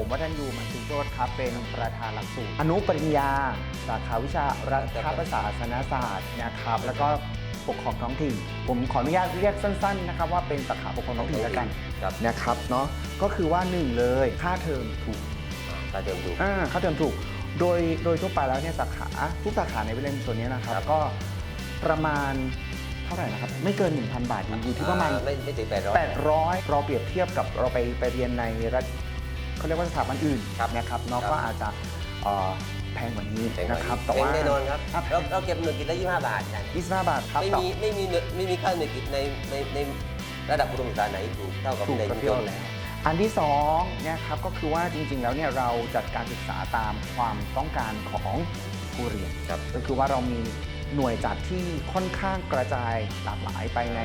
ผมวัฒนยูมันสุโชตครับ เป็นประธานหลักสูตร อนุปริญญา สาขาวิชารัฐประศาสนศาสตร์นะครับ แล้วก็ปกครองท้องถิ่น ผมขออนุญาตเรียกสั้น ๆ นะครับ ว่าเป็นสาขาปกครองท้องถิ่นแล้วกันครับนะครับเนาะก็คือว่าหนึ่งเลยค่าเทอมถูกตาเดิมดูอ่าค่าเทอมถูก โดยโดยทั่วไปแล้วเนี่ยสาขาทุกสาขาในวิทยาลัยส่วนนี้นะครับครับก็ประมาณเท่าไหร่นะครับ ไม่เกิน 1,000 บาทอยู่ที่ประมาณอ่ไม่ไม่ถึงแปดร้อย800 เราเปรียบเทียบกับเราไปไปเรียนในรัฐ เขาเรียกว่าสถาบันอื่นครับนะครับเนาะครับก็อาจจะเอ่อแพงกว่านี้แพงกว่านะครับนี้แต่ว่าแพงแน่นอนครับครับเราเราเก็บหน่วยกิจละยี่ห้าบาทกัน25บาทครับไม่แต่มีไม่มีหน่วยไม่มีค่าหน่วยกิจในในในระดับอุดมศึกษาไหนถูกเท่ากับถูกในกับชุมพี่ชอ้อนนแล้วอันที่สองเนะครับก็คือว่าจริง ๆ แล้วเนี่ยเราจัดการศึกษาตามความต้องการของผู้เรียนครับก็คือว่าเรามีหน่วยจัดที่ค่อนข้างกระจายหลากหลายไปใน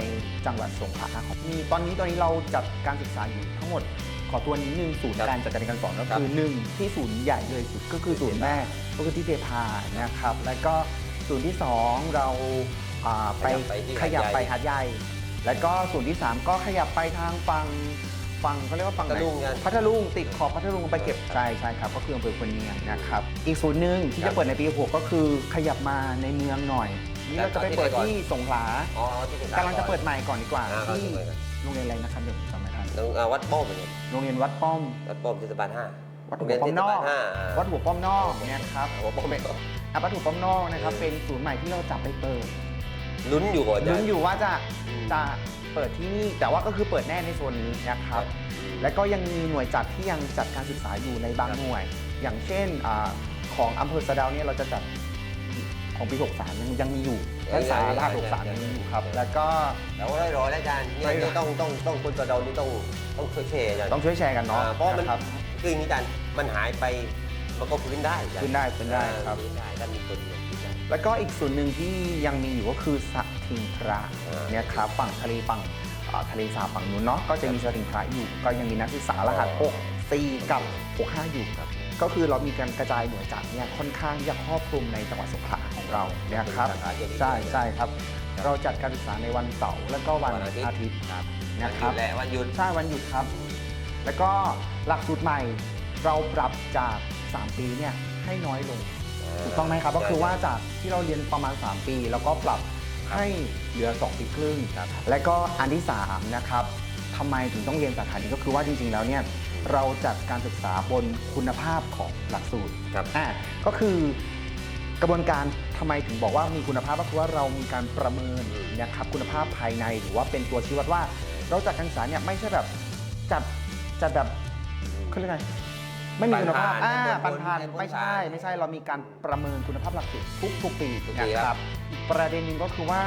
จังหวัดสงขลาครับมีตอนนี้ตอนนี้เราจัดการศึกษาอยู่ทั้งหมด ขอตัวนี้หนึ่งศูนย์ครับการจัดการเรียนการสอนก็ครับคือหนึ่งที่ศูนย์ใหญ่เลยสุดก็คือศูนย์แม่ก็คือที่เทพานะครับ แล้วก็ศูนย์ที่สองเราอ่าไปขยับไปที่ขยับหาดใหญ่ไปหาดใหญ่ แล้วก็ศูนย์ที่สามก็ขยับไปทางฝั่งฝั่งเขาเรียกว่าฝั่งไหนพัทลุงกันพัทลุงติดขอบพัทลุงไปเก็บใช่ใช่ครับก็คืออำเภอควรเนียงนะครับ อีกศูนย์หนึ่งที่ครัจะบเปิดในปี6ก็คือขยับมาในเมืองหน่อย นี่เราจะไปเปิดที่ไหนก่อนที่สงขลา อ๋อที่สงขลากำลังจะเปิดใหม่ก่อนดีกว่าอ่าที่ครับโรงเรียนอะไรนะครับเดี๋ยวผมจำไม่ทันน้องอ่าวัดป้อมเนี่ยโรงเรียนวัดป้อม วัดป้อมเทศบาลห้าวัดหัวป้อมนอกห้าวัดหัวป้อมนอกเนี่ยครับหัวป้อมเป็นอะวัดหัวป้อมนอกนะครับเออเป็นศูนย์ใหม่ที่เราจะไปเปิดลุ้นอยู่ก่อนลุ้นอยู่ว่าจะอืมจะเปิดที่นี่แต่ว่าก็คือเปิดแน่ในโซนนี้นะครับอืมและก็ยังมีหน่วยจัดที่ยังจัดการศึกษาอยู่ในบางครับหน่วย อย่างเช่นอาของอำเภอสะเดาวเนี่ยเราจะจัด ของปี 63 ยังยังมีอยู่นักศึกษารหัส63 ยังมีอยู่ครับ แล้วก็แต่ว่าร้อยรอยแล้วอาจารย์เนี่ยร้อยเนี่ยต้องต้องต้องคนกระเดานี่ต้องต้องช่วยแชร์อาจารย์ต้องช่วยแชร์กันเนาะอ่าเพราะมันครับคืออย่างนี้อาจารย์มันหายไปมันก็ฟื้นได้อาจารย์ขึ้นได้ขึ้นได้ครับฟื้นได้ถ้ามีคนเนี่ยฟื้นได้ แล้วก็อีกส่วนหนึ่งที่ยังมีอยู่ก็คือสระทิงพระอ่าเนี่ยครับฝั่งทะเลฝั่งอ่าทะเลสาบฝั่งนู้นเนาะก็จะมีสระทิงพระอยู่ ก็ยังมีนักศึกษารหัสอ๋อ 6 4 กับ 65 อยู่ครับ ก็คือเรามีการกระจายหน่วยจัดเนี่ยค่อนข้างที่จะครอบคลุมในจังหวัดสงขลาของเราเนี่ยครับสาขาเดียวใช่ใช่ครับ เราจัดการศึกษาในวันเสาร์และก็วันอาทิตย์ครับนะครับวันหยุดแหละวันหยุด ใช่วันหยุดครับ แล้วก็หลักสูตรใหม่เราปรับจาก 3 ปีเนี่ยให้น้อยลง ถูกต้องไหมครับ ก็คือว่าจากที่เราเรียนประมาณ 3 ปี แล้วก็ปรับให้เหลือ 2 ปีครึ่งครับและก็อันที่ 3 นะครับ ทำไมถึงต้องเรียนสาขานี้ก็คือว่าจริง ๆ แล้วเนี่ยเราจัดการศึกษาบนคุณภาพของหลักสูตรครับอ่าก็คือกระบวนการทำไมถึงบอกว่ามีคุณภาพก็คือว่าเรามีการประเมินอืมนะครับคุณภาพภายในหรือว่าเป็นตัวชี้วัดว่า เราจัดการศึกษาเนี่ยไม่ใช่แบบจัดจัดแบบเขาเรียกไงไม่มีคุณภาพปันผ่านอ่าให้ปันพ้นผ่านให้พ้นไม่ใช่ผ่านไม่ใช่เรามีการประเมินคุณภาพหลักสูตรทุกทุกๆปีทุกปีนะคครัรับบอีกประเด็นหนึ่งก็คือว่า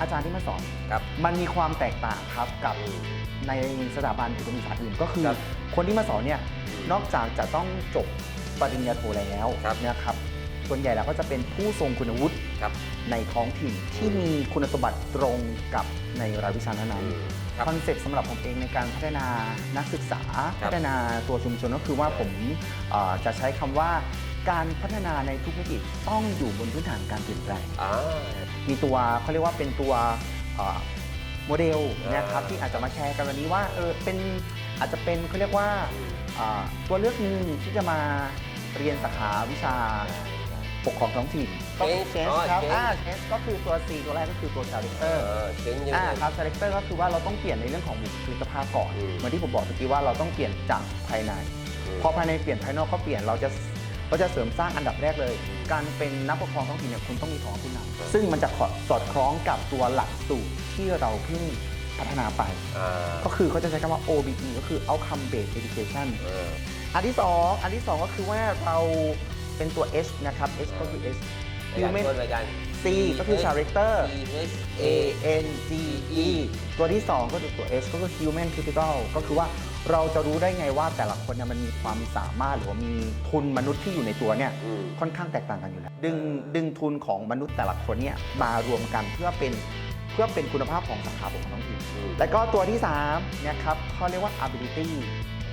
อาจารย์ที่มาสอน ครับ มันมีความแตกต่างครับกับอืมในสถาบันอุดมศึกษาอื่นก็คือ ครับคนที่มาสอนเนี่ยนอกจากจะต้องจบปริญญาโทแล้วครับ นะครับส่วนใหญ่แล้วก็จะเป็นผู้ทรงคุณวุฒิครับ ในท้องถิ่นที่มีคุณสมบัติตรงกับในรายวิชานั้นอืมครับๆคอนเซ็ปต์สำหรับผมเองในการพัฒนานักศึกษา ครับพัฒนาตัวชุมชนก็คือว่าผมเอ่อจะใช้คำว่า การพัฒนาในทุกมิติต้องอยู่บนพื้นฐานการเปลี่ยนแปลง อ่า มีตัวเขาเรียกว่าเป็นตัวเอ่อโมเดลนะครับอ่าที่อาจจะมาแชร์กันวันนี้ว่าเออเป็นอาจจะเป็นเขาเรียกว่าเอ่อตัวเลือกหนึ่งที่จะมาเรียนสาขาวิชาปกครองท้องถิ่นก็คือ Change เชสอ๋อ ครับ Change อ่าเชสก็คือตัว C ตัวแรกก็คือตัวชาริเตเออร์อถึงยังอ่าไงครับชาริเตอร์ก็คือว่าเราต้องเปลี่ยนในเรื่องของบุคลิกภาพก่อนอืม เหมือนที่ผมบอกเมื่อกี้ว่าเราต้องเปลี่ยนจากภายในมพอภายในเปลี่ยนภายนอกก็เปลี่ยนเราจะ เราจะเสริมสร้างอันดับแรกเลย การเป็นนักปกครองท้องถิ่นเนี่ยคุณต้องมีท้องผู้นำซึ่งมันจะขอสอดคล้องกับตัวหลักสูตรที่เราเพิ่งพัฒนาไปอ่าก็คือเขาจะใช้คำว่า OBE ก็คือ Outcome Based Education เอออันที่2อันที่2ก็คือว่าเราเป็นตัว H นะครับ H ก็คือ H รายการ Human ต้นรายการ C ก็คือ Character C H A N G E ตัวที่ 2 ก็คือตัว H ก็คือ Human Capital ก็คือว่าเราจะรู้ได้ไงว่าแต่ละคนเนี่ยมันมีความสามารถหรือว่ามีทุนมนุษย์ที่อยู่ในตัวเนี่ยอืม ค่อนข้างแตกต่างกันอยู่แล้ว ดึงดึงทุนของมนุษย์แต่ละคนเนี่ยมารวมกันเพื่อเป็นเพื่อเป็นคุณภาพของสาขาปกครองท้องถิ่นอืมแล้วก็ตัวที่3เนะครับเขาเรียกว่า ability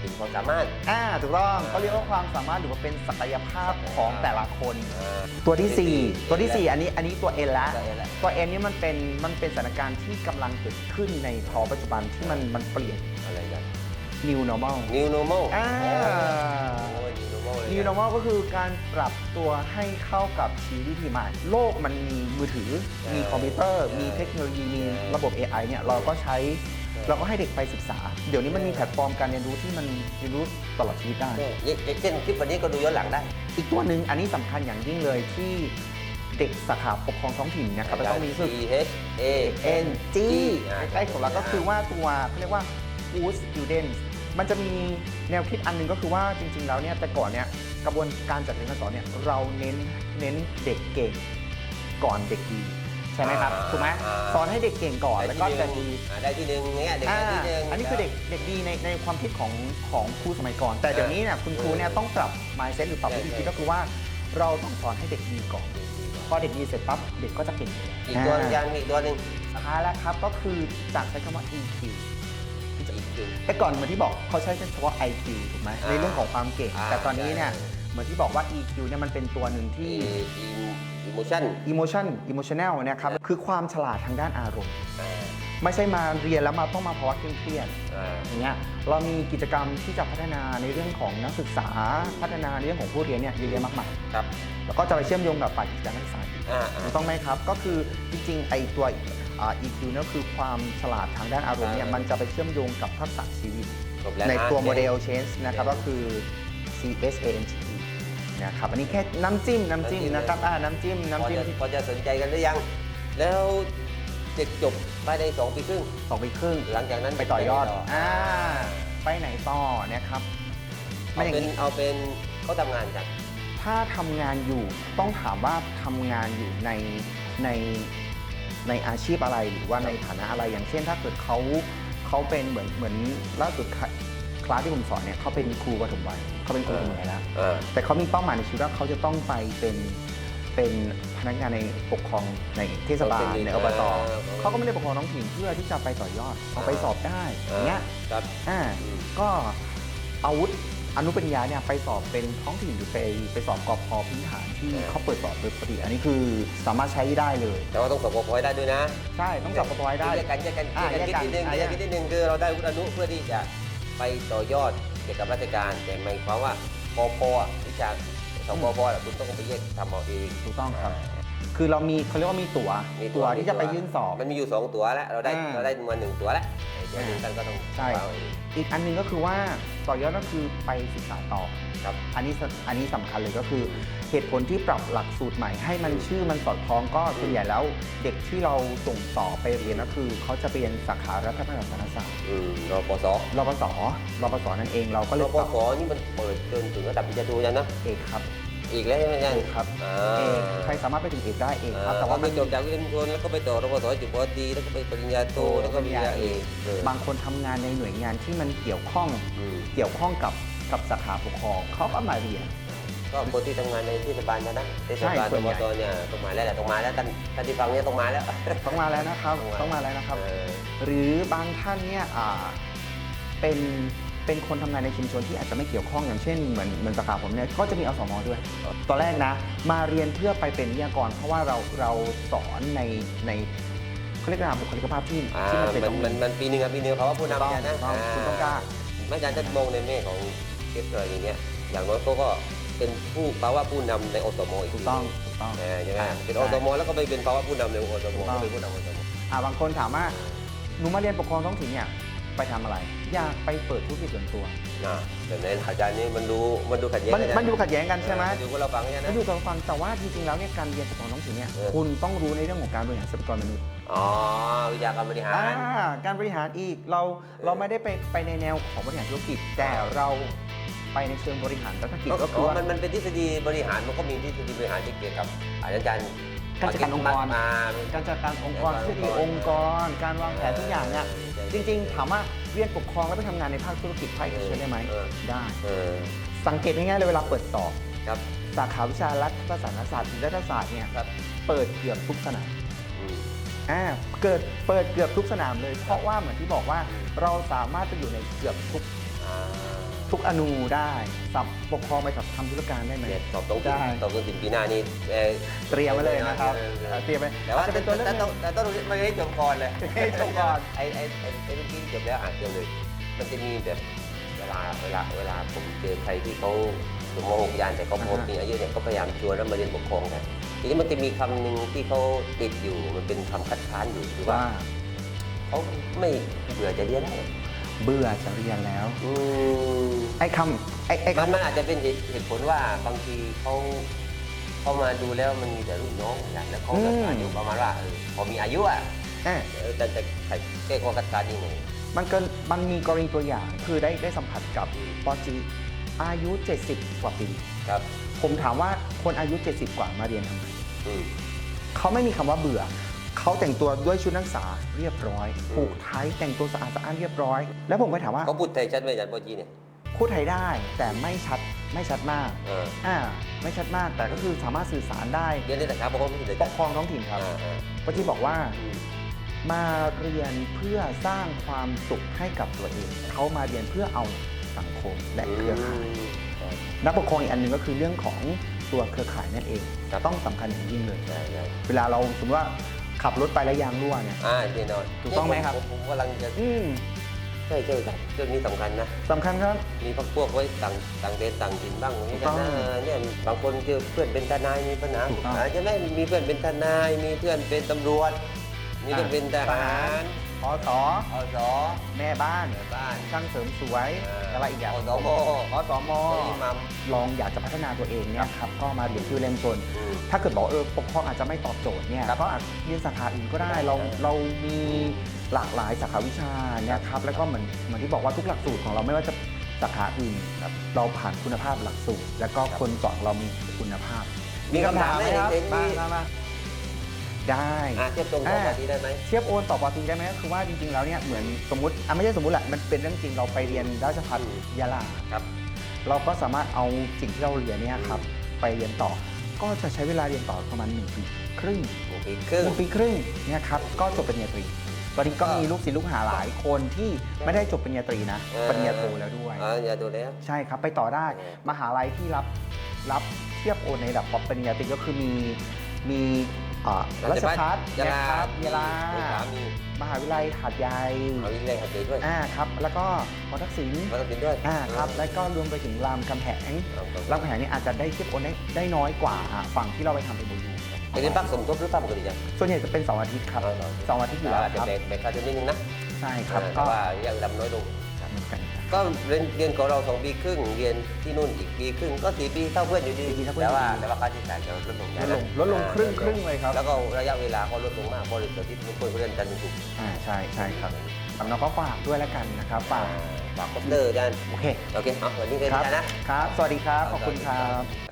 เป็นความสามารถ อ่าถูกต้องเขาเรียกว่าความสามารถหรือว่าเป็นศักยภาพของแต่ละคนอ่าตัวที่ 4 ตัวทีสี่ 4 อันนี้อันนี้ตัว N ละได้แล้วตัว N นี่มันเป็นมันเป็นสถานการณ์ที่กำลังเกิดขึ้นในภาวะปัจจุบันที่มันมันเปลี่ยน อะไรกัน new normal new normal อ่า โอ้ย new normal เลย new normal ก็คือการปรับตัวให้เข้ากับชีวิตที่ใหม่โลกมันมีมือถือ มีคอมพิวเตอร์ มีเทคโนโลยี มีระบบ AI เนี่ย เราก็ใช้ เราก็ให้เด็กไปศึกษา เดี๋ยวนี้มันมีแพลตฟอร์มการเรียนรู้ที่มันเรียนรู้ตลอดชีวิตได้เนี่ยอย่างเช่นคลิปวันนี้ก็ดูย้อนหลังได้ อีกตัวหนึ่งอันนี้สำคัญอย่างยิ่งเลยที่เด็กสาขาปกครองท้องถิ่นเนะครับจะต้องมีรู้สึก T H A N G อ่าใกล้ๆของเราก็คือว่าตัวเขาเรียกว่า good students มันจะมีแนวคิดอันหนึงก็คือว่าจริง ๆ แล้วเนี่ยแต่ก่อนเนี่ยกระบวนการจัดเรียนการสอนเนี่ยเราเน้นเน้นเด็กเก่งก่อนเด็กดี ใช่ไหมครับอ่าถูกไหมอ่า สอนให้เด็กเก่งก่อนแล้วก็จะดีอ่าได้ที่หนึ่งเงี้ยเด็กอ่าได้ที่หนึ่ง อันนี้คือเด็กเด็กดีในในความคิดของของครูสมัยก่อน แต่เดี๋ยวนี้เนี่ยคุณครูเนี่ยต้องปรับ mindset หรือปรับวิธีคิดก็คือว่าเราต้องสอนให้เด็กดีก่อนพอเด็กดีเสร็จปั๊บเด็กก็จะเก่งเองอีกตัวอ่ายังมีอีกตัวหนึ่งสุดท้ายแล้วครับก็คือจากใช้คำว่า EQ อีกหนึ่ง แต่ก่อนเหมือนที่บอกเขาใช้เฉพาะ IQ ถูกไหมอ่าในเรื่องของความเก่ง อ่าแต่ตอนนี้เนี่ยใช่ เหมือนที่บอกว่า EQ เนี่ยมันเป็นตัวหนึ่งที่ อีโมชั่น emotion emotional เนะครับ คือความฉลาดทางด้านอารมณ์อ่าไม่ใช่มาเรียนแล้วมาต้องมาภาวะเคร่งเครียดอ่าอย่างเงี้ยเรามีกิจกรรมที่จะพัฒนาในเรื่องของนักศึกษาพัฒนาในเรื่องของผู้เรียนเนี่ยเยอะแยะมากมายครับแล้วก็จะไปเชื่อมโยงกับฝ่ายกิจการนักศึกษาอีกอ่าถูกต้องไหมครับ ก็คือจริงๆไอตัวอ่า EQ เนี่ยคือความฉลาดทางด้านอารมณ์เนี่ยอ่ามัมันจะไปเชื่อมโยงกับทักษะชีวิตจบแล้วในนะตัวโมเดล change นะครับก็คือ C S A N G E นะครับอันนี้แค่น้ำจิ้มน้ำจิ้มนะครับอ่าน้ำจิ้มพอน้ำจิ้มจะที่พอจะสนใจกันหรือยัง แล้วเด็กจบภายในสองปีครึ่งสองปีครึ่ง หลังจากนั้นไปต่อยอดไปไหนอ่าไปไหนต่อนะครับเอาไม่อย่างเป็นนี้เอาเป็นเขาทำงานกัน ถ้าทำงานอยู่ต้องถามว่าทำงานอยู่ในในในอาชีพอะไรหรือว่าในฐานะอะไรอย่างเช่น ถ้าเกิดเขาเขาเป็นเหมือนเหมือนล่าสุด คลาคลาสที่ผมสอนเนี่ยเขาเป็นครูปฐมวัยเขาเป็นครูปฐมวัยแล้วอ่า แต่เขามีเป้าหมายในชีวิตว่าเขาจะต้องไปเป็นเป็นพนักงานในปกครองในเทศบาลในอบตเขาก็ไม่ได้ปกครองท้องถิ่นเพื่อที่จะไปต่อยอดเอาไปสอบได้อย่างเงี้ย ครับอ่าอืมก็อาวุธอนุปริญญาเนี่ยไปสอบเป็นท้องถิ่นหรือไปไปสอบกอพอพื้นฐานที่เขาเปิดสอบโดยปกติอันนี้คือสามารถใช้ได้เลย แต่ว่าต้องสอบกพอยได้ด้วยนะใช่ต้องสอบกอพอได้ แยกกันแยกกันอ่าแยกกันคิดนิดนึงแยแยกกกักันนนิดนึงคือเราได้วุฒิอนุเพื่อที่จะ ไปต่อยอดเกี่ยวกับราชการแต่หมายความว่าปปอะวิชาสองปปอะคุณต้องไปแยกทำเอาเอง ถูกต้องครับ คือเรามีเขาเรียกว่ามีตั๋วมีตั๋วที่จะไปยื่นสอบ มันมีอยู่สองตัวแล้วเราได้อ่า เราได้มาหนึ่งตัวแล้วไอ้ตัวหนึ่งท่านก็ต้องใช่ เอาเอง อีกอันหนึงก็คือว่าต่อยอดก็คือไปศึกษาต่อครับอันนี้สอันนี้สำคัญเลยก็คือเหตุผลที่ปรับหลักสูตรใหม่ให้มันชื่อมันสอดคล้องก็ส่วนใหญ่แล้วเด็กที่เราส่งต่อไปเรียนก็คือเขาจะไปเรียนสาขารัฐประศาสนศาสตร์อืมรปศรปศรปศนั่นเองเราก็เลรยปปรับศนี่มันเปิดจนถึงระดับปริญญาโทยังนะเอกครับ อีกแล้วใช่ไหมยังเอกครับอ่าเอกใครสามารถไปถึงเอกได้เอกครับอ่าแต่ว่าพอมัไปนจบจากวิทยาชนแล้วก็ไปต่อรปศจุปตรีแล้วก็ไปปริญญาโทแล้วก็ปริญญาเอกเออบางคนทำงานในหน่วยงานที่มันเกี่ยวข้องอืมเกี่ยวข้องกับกับสาขาปกครองเขาก็มาเรียน ก็คนที่ทำงานในเทศบาลนะนะเทศใช่บาลส่อวนใหญ่บตเนี่ยต้องมาแล้วแหละต้องมาแล้วท่านท่านที่ฟังเนี่ยต้องมาแล้ว ต้องมาแล้วนะครับต้ต้อองงมามาแล้วนะครับ เออ หรือบางท่านเนี่ยอ่าเป็น เป็นคนทำงานในชุมชนที่อาจจะไม่เกี่ยวข้องอย่างเช่นเหมือนเหมือนสาขาผมเนี่ยก็จะมีอสมด้วย ตอนแรกนะ มาเรียนเพื่อไปเป็นวิทยากร เพราะว่าเราเราสอนในในเขาเรียกว่าบุคลิกภาพที่อ่าที่มันเป็นมันต้องมันมันปีหนึ่งอะปีหนึ่งเขาว่าผู้นำเนี่ยนะถูกต้องคุณต้องกล้า ไม่อาจารย์จะมองในแง่ของเคสอะไรอย่างเงี้ย อย่างน้อยเขาก็เป็นผู้ภาวะผู้นำในอสมอีกถูกต้องถูกต้องเออใช่ไหมเป็นอสมแล้วก็ไปเป็นภาวะผู้นำในอสมถูกต้องก็เป็นผู้นำอสม อ่าบางคนถามว่าหนูมาเรียนปกครองท้องถิ่นเนี่ย ไปทำอะไร อยากไปเปิดธุรกิจส่วนตัว นะแต่ในอาจารย์นี่มันดูมันดูขัดแย้งมันกัะมันอยู่ขัดแย้งกันใช่ไหมเออดูว่าเราฟังเนี่ยมันะนอยู่กับฟังแต่ว่าจริงๆแล้วเนี่ยการเรียนปกครองท้องถิ่นเนี่ยเออ คุณต้องรู้ในเรื่องของการบริหารทรัพยากรมนุษย์อ๋อวิชาการบริหาร อ่าการบริหารอีกเราเราไม่ได้ไปไปในแนวของบริหารธุรกิจ แต่เราไปในเชิงบริหารรัฐกิจก็คือว่า มันมันเป็นทฤษฎีบริหารมันก็มีทฤษฎีบริหารที่เกี่ยวกับอาจารย์การจัดการองค์กร มา การจัดการองค์กรทฤษฎีองค์กร การวางแผนทุกอย่างเนี่ย จริงๆ ถามว่าเรียนปกครองแล้วไปทำงานในภาคธุรกิจภาคเอกชนได้ไหมเออ ได้ เออสังเกตง่ายๆเลยเวลาเปิดสอบ ครับสาขาวิชารัฐประศาสนศาสตร์หรือรัฐศาสตร์เนี่ยครับเปิดเกือบทุกสนามอืม อ่าเกิดเปิดเกือบทุกสนามเลย เพราะว่าเหมือนที่บอกว่าเราสามารถไปอยู่ในเกือบทุก อ่า ทุกอนูได้สับปกครองไปกับทำธุรการได้ไหม เนี่ยตอบตรงได้ ตอบตรงถึงปีหน้านี่เอ่อเตรียมไว้เลยนะครับออเอ่อเตรียมไว้แต่ว่าอาจจะเป็นตัวเลือกหแต่นึ่ต้อง งแต่ต้องไม่ได้จบก่อนเลยให้จบก่อน ไอ้ไอ้ไอ้ไอ้เมื่อกี้จบแล้วอ่านจบเลย มันจะมีแบบอ่าเวลาเวลาผมเจอใครที่เขาถึงมหกยานแต่เขาพอมีอายุเนี่ยก็พยายามชวนแล้วมาเรียนปกครองกันทีนี้มันจะมีคำหนึ่งที่เขาติดอยู่มันเป็นคำคัดค้านอยู่คือว่าว่า เขาไม่เบื่อจะเรียนแล้ว เบื่อจะเรียนแล้ว อืมไอ้คำไอ้ไอ้มันคำมันอาจจะเป็นเหตุเหตุผลว่าบางทีเขาเขามาดูแล้วมันมีแต่รุ่นน้องอย่างแล้วเขาแบบอายุประมาณว่าเออพอมีอายุอะเอ้ยเออจะจะแก้ข้อคัดค้านยังไง มันเกินมันมีกรณีตัวอย่างคือได้ได้สัมผัสกับปอจีอายุ 70 กว่าปี ครับผมถามว่าคนอายุ 70 กว่ามาเรียนทำไมอืมเขาไม่มีคำว่าเบื่อ เขาแต่งตัวด้วยชุดนักศึกษาเรียบร้อยอืมผูกไทยแต่งตัวสะอาดสะอ้านเรียบร้อย แล้วผมก็ถามว่าเขาพูดไทยชัดไหมอาจารย์โปรจีเนี่ยพูดไทยได้แต่ไม่ชัดไม่ชัดมากเอออ่าไม่ชัดมากแต่ก็คือสามารถสื่อสารได้เรียนในสาขาปกครองไม่ใช่เหรอปอาจากรย์ครองท้องถิ่นครับอ่าอ่าปอจีบอกว่า อืม มาเรียนเพื่อสร้างความสุขให้กับตัวเอง เขามาเรียนเพื่อเอาสังคมและเครือข่ายใช่นักปกครองอีกอันหนึ่งก็คือเรื่องของตัวเครือข่ายนั่นเองครับต้องสำคัญอย่างยิ่งเลย ใช่ใช่เวลาเราสมมติว่า ขับรถไปแล้วยางรั่วเนี่ย อ่าแน่นอนถูกต้องไหมครับผมผมกำลังจะอืมใช่ใช่ครับเรื่องนี้สำคัญนะ สำคัญครับ มีพักพวกไว้ต่างต่างเดนต่างถิ่นบ้างถูนี่กต้องนะเนี่ยบางคนเจอเพื่อนเป็นทนายมีปัญหาถูกต้องอาจจะไม่มีเพื่อนเป็นทนาย มีเพื่อนเป็นตำรวจ มีเพื่อนเป็นทหาร อสออสแม่บ้าน แม่บ้านช่างเสริมสวย เอ่อออะไรอีกอย่างอสม อสมอิหมัม ลองอยากจะพัฒนาตัวเองเนี่ยครับ ก็มาเรียนที่เล่มชนอืม ถ้าเกิดบอกว่าเออปกครองอาจจะไม่ตอบโจทย์เนี่ยครับก็อาจเรียนสาขาอื่นก็ได้ได้เราได้เรามีหลากหลายสาขาวิชาเนี่ยครับแล้วก็เหมือนเหมือนที่บอกว่าทุกหลักสูตรของเราไม่ว่าจะสาขาอื่นครับเราผ่านคุณภาพหลักสูตร แล้วก็คนสอนเรามีคุณภาพมีคำถามไหมครับเห็นมี มามามา ได้ อ่าเทียบตรงกับอ่าปฏิได้ไหม เทียบโอนต่อปอตรีได้ไหมก็คือว่าจริงๆแล้วเนี่ยเหมือนสมมติอะไม่ใช่สมมติแหละมันเป็นเรื่องจริงเราไปเรียนราชภัฏอืม ยะลา ครับเราก็สามารถเอาสิ่งที่เราเรียนเนี่ยครับไปเรียนต่อ ก็จะใช้เวลาเรียนต่อประมาณหนึ่งปีครึ่ง หนึ่งปีครึ่ง หนึ่งปีครึ่งเนี่ยครับก็จบปริญญาตรี ตอนนี้ก็มีลูกศิษย์ลูกหาหลายคนที่ไม่ได้จบปริญญาตรีนะเออ ปริญญาโทแล้วด้วย อ่าอย่าดูแล้ว ใช่ครับไปต่อได้เออ มหาลัยที่รับรับเทียบโอนในระดับปริญญาตรีก็คือมีมี อ่าราชพัฒยะลาครับยะลาสงขลามีมหาวิทยาลัยหาดใหญ่เอาวิทยาลัยหัดใหญ่ด้วยอ่าครับ แล้วก็มอทักษิณมาตัดสินด้วยอ่าครับ แล้วก็รวมไปถึงรามคำแหงเอาครับรามคำแหงนี่อาจจะได้เทียบโอนได้ได้น้อยกว่าฝั่งที่เราไปทำเป็นบูยูเป็นเรียนภาคสมทบหรือภาคปกติจังส่วนใหญ่จะเป็นเสาร์อาทิตย์ครับอ๋อเหรอเสาร์อาทิตย์อยู่แล้วอาจจะครับแบ่งแบ่งค่าเทอมนิดนึงนะใช่ครับอ่าก็แต่ว่าระยะเวลามันน้อยลงเหมือน กันครับก็เรียนเรียนของเราสองปีครึ่งเรียนที่นู่นอีกปีครึ่งก็สี่ปีเท่าเพื่อนอยู่ดีสี่ปีเท่าเพื่อนแต่ว่าอยู่ดี แต่ว่าค่าใช้จ่ายจะลดลงลดลงลดลงครึ่งครึ่งเลยครับแล้วก็ระยะเวลาก็ลดลงมากเพราะเรียนที่ทุกคนเรียนจันทร์ถึงศุกร์อ่าใช่ใช่ครับสำนักก็ฝากด้วยแล้วกันนะครับฝากฝากคอปเตอร์อาจารย์โอเคโอเคเอาวันนี้เรียนครับอาจารย์นะ ครับ สวัสดีครับ ขอบคุณครับครับ